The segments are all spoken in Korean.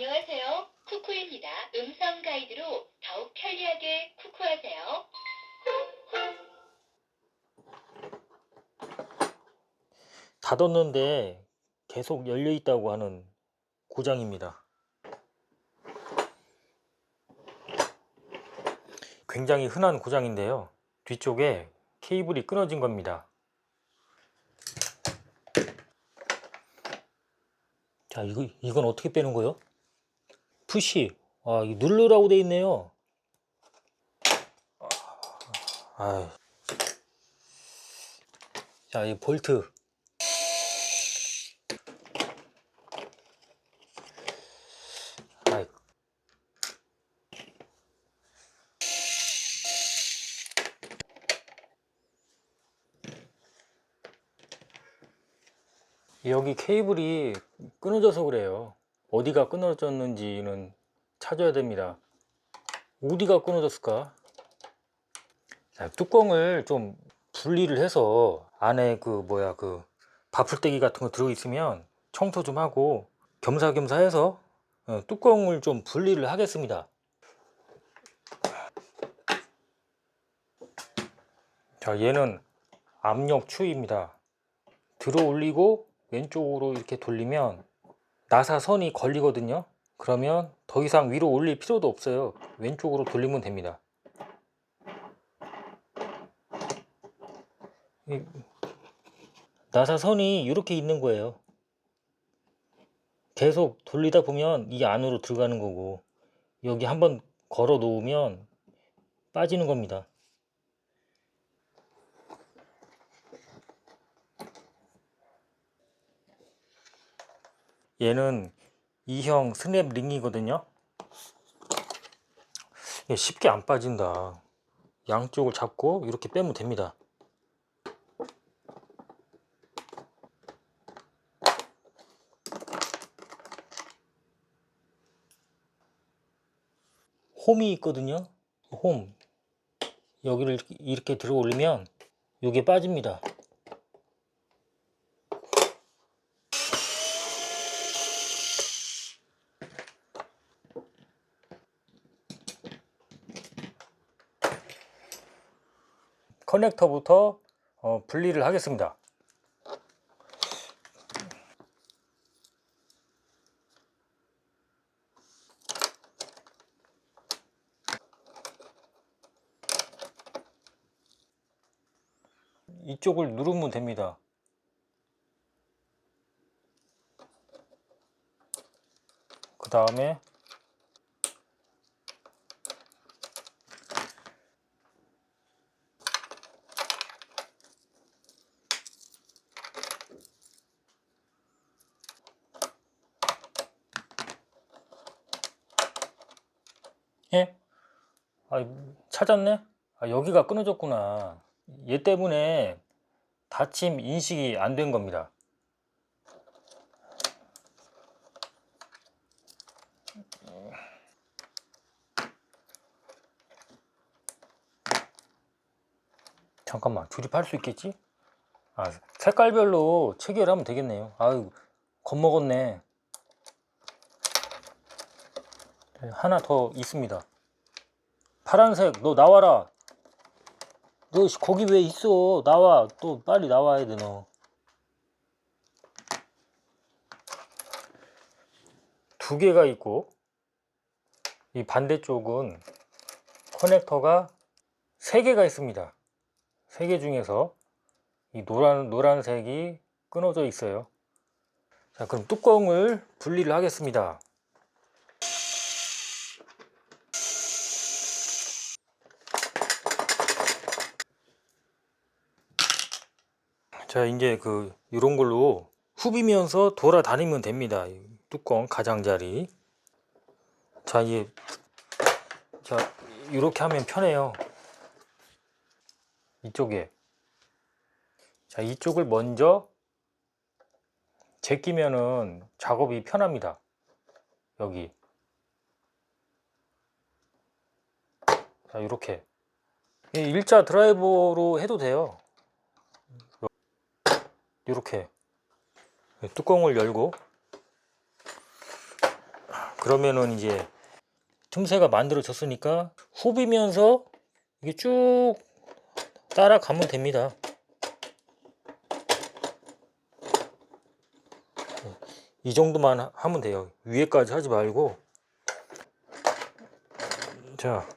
안녕하세요. 쿠쿠입니다. 음성 가이드로 더욱 편리하게 쿠쿠하세요. 닫았는데 계속 열려 있다고 하는 고장입니다. 굉장히 흔한 고장인데요. 뒤쪽에 케이블이 끊어진 겁니다. 자, 이거, 이건 어떻게 빼는 거예요? 푸시. 아, 이 누르라고 돼 있네요. 아, 자, 이 볼트. 여기 케이블이 끊어져서 그래요. 어디가 끊어졌는지는 찾아야 됩니다. 어디가 끊어졌을까? 자, 뚜껑을 좀 분리를 해서 안에 그 뭐야 그 바풀떼기 같은 거 들어 있으면 청소 좀 하고 겸사겸사 해서 어, 뚜껑을 좀 분리를 하겠습니다. 자, 얘는 압력 추입니다. 들어 올리고 왼쪽으로 이렇게 돌리면 나사선이 걸리거든요. 그러면 더 이상 위로 올릴 필요도 없어요. 왼쪽으로 돌리면 됩니다. 이 나사선이 이렇게 있는 거예요. 계속 돌리다 보면 이 안으로 들어가는 거고 여기 한번 걸어 놓으면 빠지는 겁니다. 얘는 2형 스냅 링이거든요. 얘 쉽게 안 빠진다. 양쪽을 잡고 이렇게 빼면 됩니다. 홈이 있거든요. 홈. 여기를 이렇게 들어 올리면 이게 빠집니다. 커넥터부터 어, 분리를 하겠습니다. 이쪽을 누르면 됩니다. 그 다음에 예? 아, 찾았네? 아, 여기가 끊어졌구나. 얘 때문에 닫힘 인식이 안 된 겁니다. 잠깐만, 조립할 수 있겠지? 아, 색깔별로 체결하면 되겠네요. 아유, 겁먹었네. 네, 하나 더 있습니다. 파란색, 너 나와라. 너 씨, 거기 왜 있어? 나와. 또 빨리 나와야 돼, 너. 두 개가 있고, 이 반대쪽은 커넥터가 세 개가 있습니다. 세 개 중에서 이 노란, 노란색이 끊어져 있어요. 자, 그럼 뚜껑을 분리를 하겠습니다. 자 이제 그 이런 걸로 후비면서 돌아다니면 됩니다. 이 뚜껑 가장자리. 자 이게 자 이렇게 하면 편해요. 이쪽에. 자 이쪽을 먼저 제끼면은 작업이 편합니다. 여기. 자 이렇게. 이 일자 드라이버로 해도 돼요 이렇게 뚜껑을 열고 그러면은 이제 틈새가 만들어졌으니까 후비면서 이게 쭉 따라가면 됩니다. 이 정도만 하- 하면 돼요. 위에까지 하지 말고 자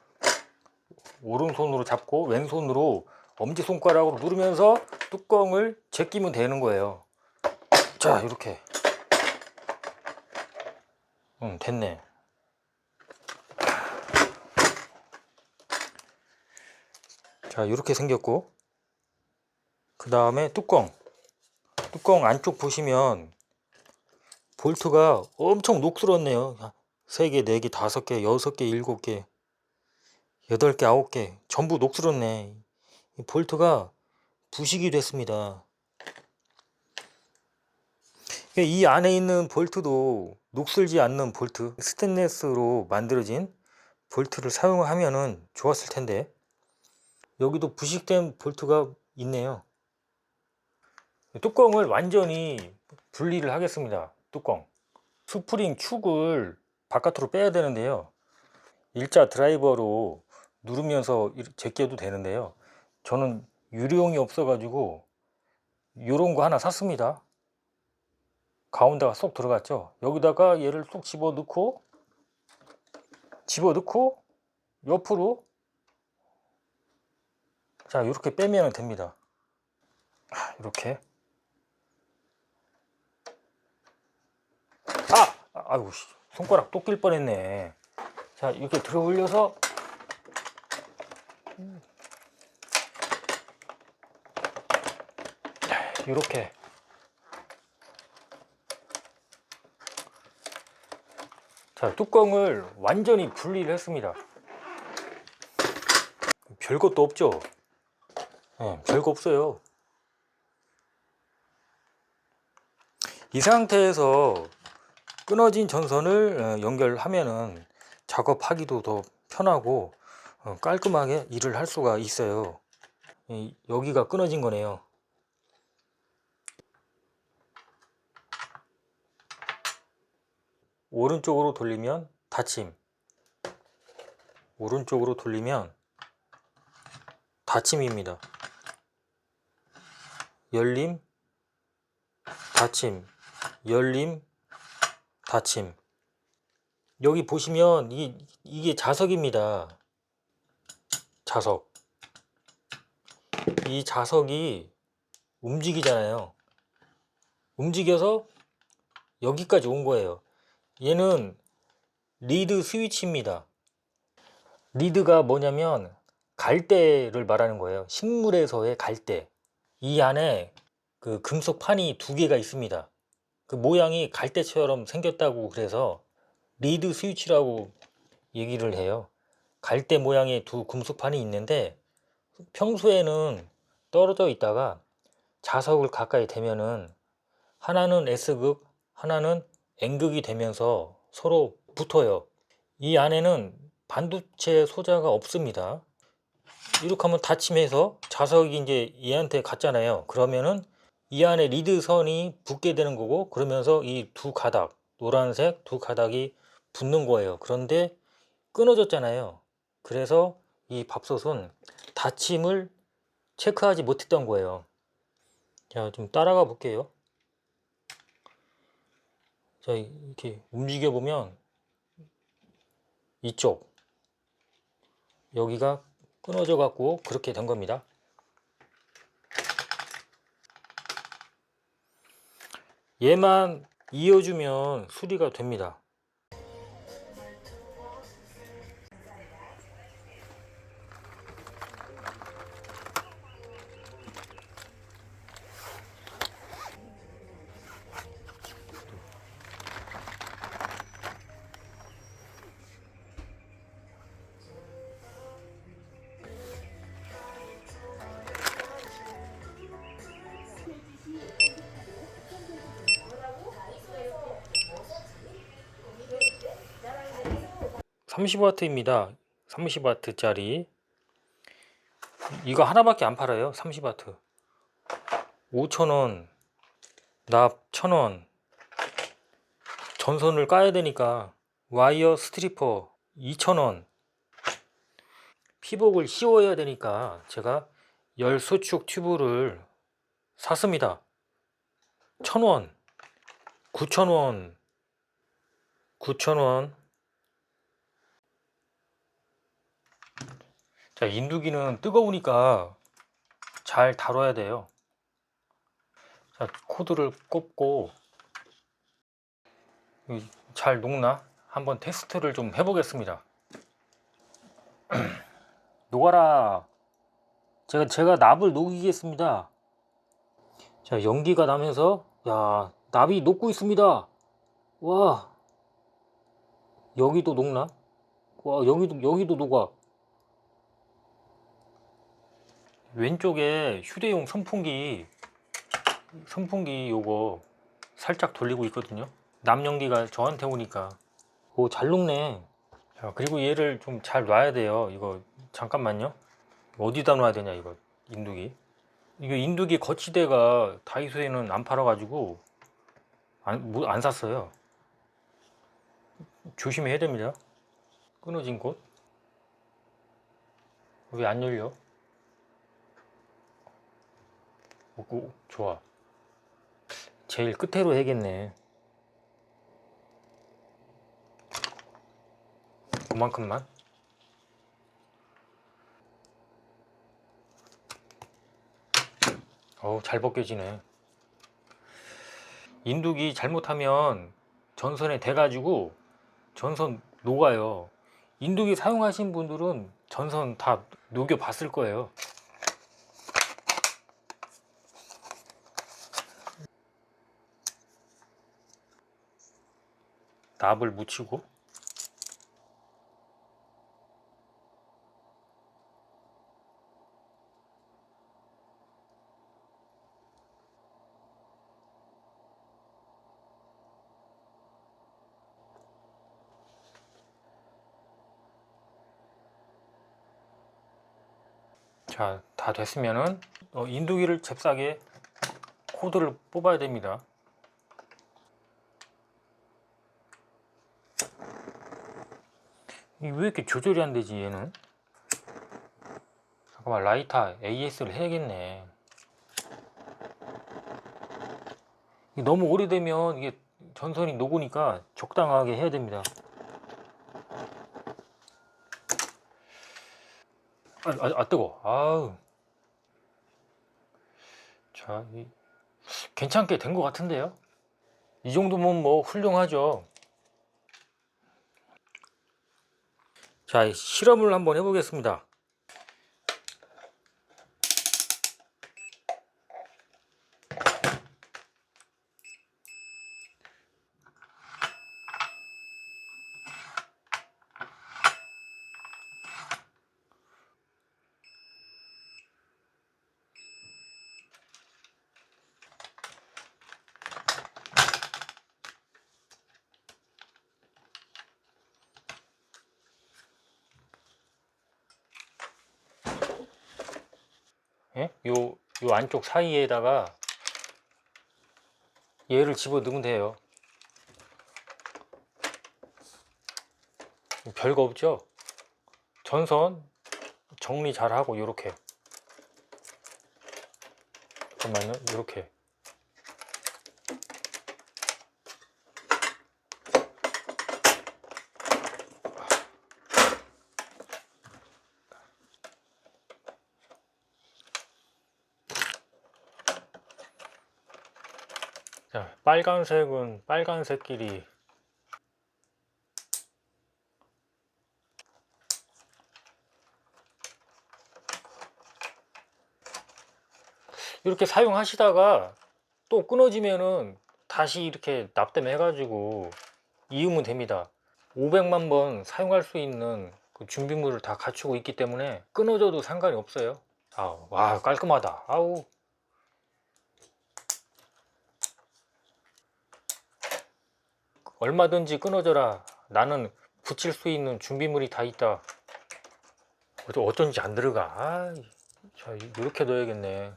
오른손으로 잡고 왼손으로 엄지 손가락으로 누르면서 뚜껑을 제끼면 되는 거예요. 자 이렇게. 응 됐네. 자 이렇게 생겼고. 그 다음에 뚜껑. 뚜껑 안쪽 보시면 볼트가 엄청 녹슬었네요. 3개, 4개, 5개, 6개, 7개 8개, 9개. 전부 녹슬었네. 이 볼트가 부식이 됐습니다 이 안에 있는 볼트도 녹슬지 않는 볼트 스테인레스로 만들어진 볼트를 사용하면은 좋았을 텐데 여기도 부식된 볼트가 있네요. 뚜껑을 완전히 분리를 하겠습니다. 뚜껑. 스프링 축을 바깥으로 빼야 되는데요. 일자 드라이버로 누르면서 제껴도 되는데요. 저는 유리용이 없어가지고 요런 거 하나 샀습니다. 가운데가 쏙 들어갔죠. 여기다가 얘를 쏙 집어 넣고 집어 넣고 옆으로 자 이렇게 빼면 됩니다 아, 이렇게 아! 아이고 씨, 손가락 또 낄 뻔했네 자 이렇게 들어 올려서 이렇게 자 뚜껑을 완전히 분리를 했습니다 별것도 없죠 예, 별거 없어요. 이 상태에서 끊어진 전선을 어, 연결하면은 작업하기도 더 편하고 어, 깔끔하게 일을 할 수가 있어요. 이, 여기가 끊어진 거네요. 오른쪽으로 돌리면 닫힘. 오른쪽으로 돌리면 닫힘입니다. 열림, 닫힘, 열림, 닫힘. 여기 보시면 이, 이게 자석입니다. 자석. 이 자석이 움직이잖아요. 움직여서 여기까지 온 거예요. 얘는 리드 스위치입니다. 리드가 뭐냐면 갈대를 말하는 거예요. 식물에서의 갈대. 이 안에 그 금속 판이 두 개가 있습니다. 그 모양이 갈대처럼 생겼다고 그래서 리드 스위치라고 얘기를 해요. 갈대 모양의 두 금속 판이 있는데 평소에는 떨어져 있다가 자석을 가까이 대면은 하나는 S극, 하나는 N극이 되면서 서로 붙어요. 이 안에는 반도체 소자가 없습니다. 이렇게 하면 닫힘해서 자석이 이제 얘한테 갔잖아요. 그러면은 이 안에 리드선이 붙게 되는 거고 그러면서 이 두 가닥 노란색 두 가닥이 붙는 거예요. 그런데 끊어졌잖아요. 그래서 이 밥솥은 닫힘을 체크하지 못했던 거예요. 자, 좀 따라가 볼게요. 자, 이렇게 움직여 보면 이쪽 여기가 끊어져 갖고 그렇게 된 겁니다. 얘만 이어주면 수리가 됩니다. 삼십 와트입니다 삼십 와트짜리 이거 하나밖에 안 팔아요. 삼십 와트 5,000원, 납 1,000원. 전선을 까야 되니까 와이어 스트리퍼 2,000원. 피복을 씌워야 되니까 제가 열 수축 튜브를 샀습니다. 1,000원. 9,000원. 9,000원. 자, 인두기는 뜨거우니까 잘 다뤄야 돼요. 자, 코드를 꼽고 이- 잘 녹나? 한번 테스트를 좀 해보겠습니다. 녹아라. 제가 제가 납을 녹이겠습니다. 자, 연기가 나면서 야, 납이 녹고 있습니다. 와. 여기도 녹나? 와, 여기도 여기도 녹아. 왼쪽에 휴대용 선풍기 선풍기 요거 살짝 돌리고 있거든요. 남연기가 저한테 오니까 오 잘 녹네. 자, 그리고 얘를 좀 잘 놔야 돼요. 이거 잠깐만요. 어디다 놔야 되냐 이거 인두기. 이거 인두기 거치대가 다이소에는 안 팔아 가지고 안, 뭐- 안 샀어요. 조심해야 됩니다. 끊어진 곳. 왜 안 열려? 오, 오, 좋아. 제일 끝으로 해야겠네. 그만큼만. 어우, 잘 벗겨지네. 인두기 잘못하면 전선에 대가지고 전선 녹아요. 인두기 사용하신 분들은 전선 다 녹여 봤을 거예요. 납을 묻히고 자, 다 됐으면은 어, 인두기를 잽싸게 코드를 뽑아야 됩니다. 이게 왜 이렇게 조절이 안 되지 얘는? 잠깐만 라이터 AS를 해야겠네. 너무 오래되면 이게 전선이 녹으니까 적당하게 해야 됩니다. 아, 아, 아 뜨거. 아우. 자, 이, 괜찮게 된 것 같은데요? 이 정도면 뭐 훌륭하죠. 자, 이 실험을 한번 해보겠습니다. 예? 요, 요 안쪽 사이에다가 얘를 집어 넣으면 돼요. 별거 없죠? 전선 정리 잘 하고 요렇게 잠깐만요 요렇게 자 빨간색은 빨간색끼리. 이렇게 사용하시다가 또 끊어지면은 다시 이렇게 납땜해 가지고 이으면 됩니다. 500만 번 사용할 수 있는 그 준비물을 다 갖추고 있기 때문에 끊어져도 상관이 없어요. 아, 와 깔끔하다. 아우 얼마든지 끊어져라 나는 붙일 수 있는 준비물이 다 있다 어쩌- 어쩐지 안 들어가 아, 자 이렇게 넣어야겠네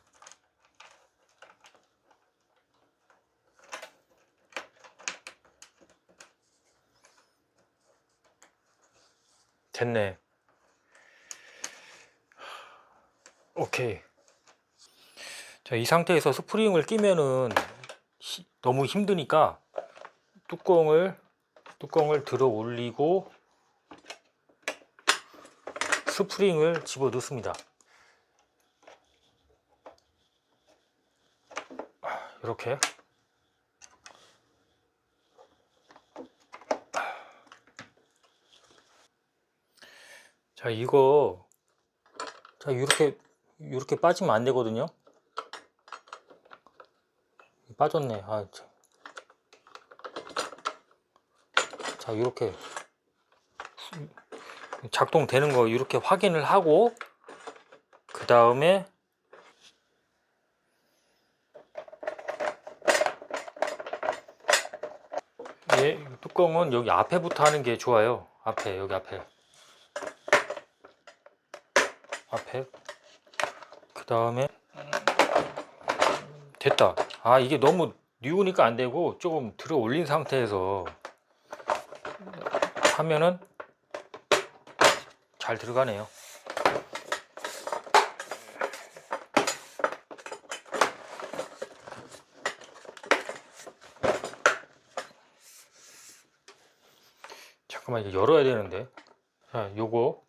됐네. 오케이. 자, 이 상태에서 스프링을 끼면은 히- 너무 힘드니까 뚜껑을 뚜껑을 들어 올리고 스프링을 집어 넣습니다. 이렇게 자 이거 자 이렇게 이렇게 빠지면 안 되거든요. 빠졌네. 아, 참. 자 이렇게 작동되는 거 이렇게 확인을 하고 그 다음에 예, 뚜껑은 여기 앞에부터 하는 게 좋아요. 앞에 여기 앞에 앞에 그 다음에 됐다. 아 이게 너무 뉘우니까 안 되고 조금 들어 올린 상태에서 하면은 잘 들어가네요. 잠깐만 이거 열어야 되는데. 자, 요거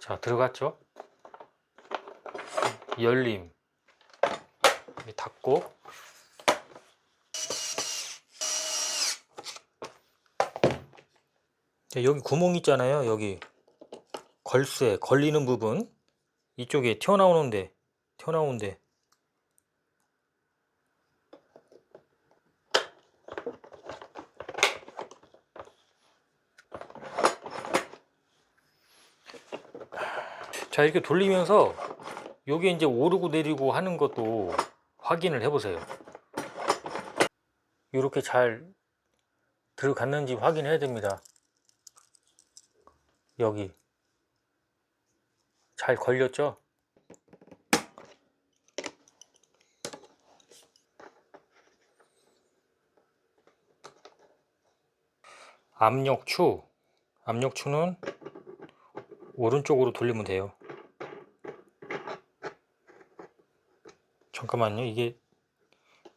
자 들어갔죠? 열림 닫고 여기 구멍 있잖아요. 여기 걸쇠 걸리는 부분. 이쪽에 튀어나오는데 튀어나오는데. 자 이렇게 돌리면서 여기 이제 오르고 내리고 하는 것도 확인을 해보세요. 이렇게 잘 들어갔는지 확인해야 됩니다 여기. 잘 걸렸죠? 압력추. 압력추는 오른쪽으로 돌리면 돼요. 잠깐만요. 이게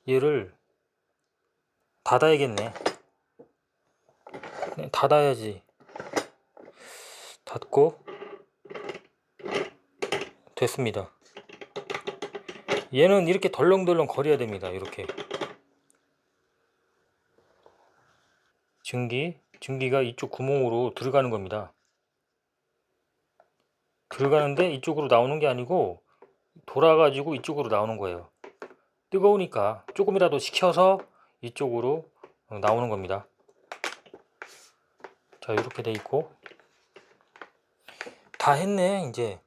얘를 닫아야겠네. 네, 닫아야지 닫고 됐습니다. 얘는 이렇게 덜렁덜렁 거려야 됩니다. 이렇게. 증기 증기가 이쪽 구멍으로 들어가는 겁니다. 들어가는데 이쪽으로 나오는 게 아니고 돌아가지고 이쪽으로 나오는 거예요. 뜨거우니까 조금이라도 식혀서 이쪽으로 어, 나오는 겁니다. 자 이렇게 돼 있고 다 했네 이제.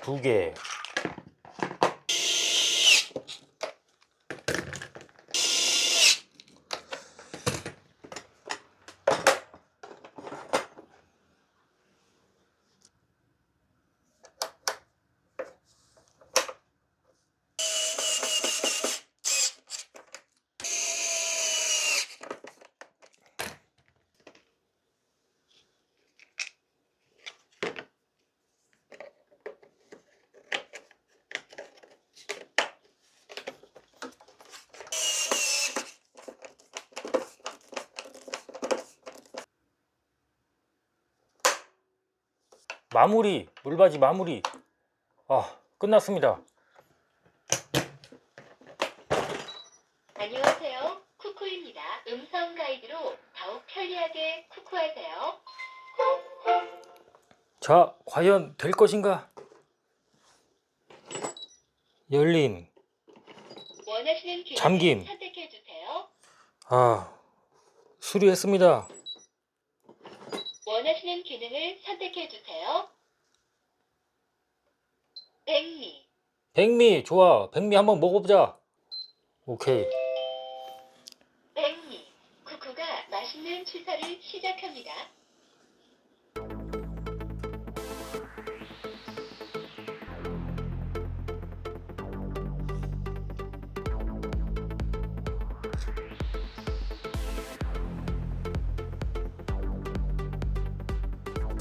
두개 마무리 물바지 마무리 아 끝났습니다 안녕하세요. 쿠쿠입니다. 음성 가이드로 더욱 편리하게 쿠쿠하세요. 자 과연 될 것인가 열림 잠김. 아 수리했습니다 원하시는 기능을 선택해 주세요. 백미, 백미 좋아 백미 한번 먹어보자 오케이 백미. 쿠쿠가 맛있는 취사를 시작합니다.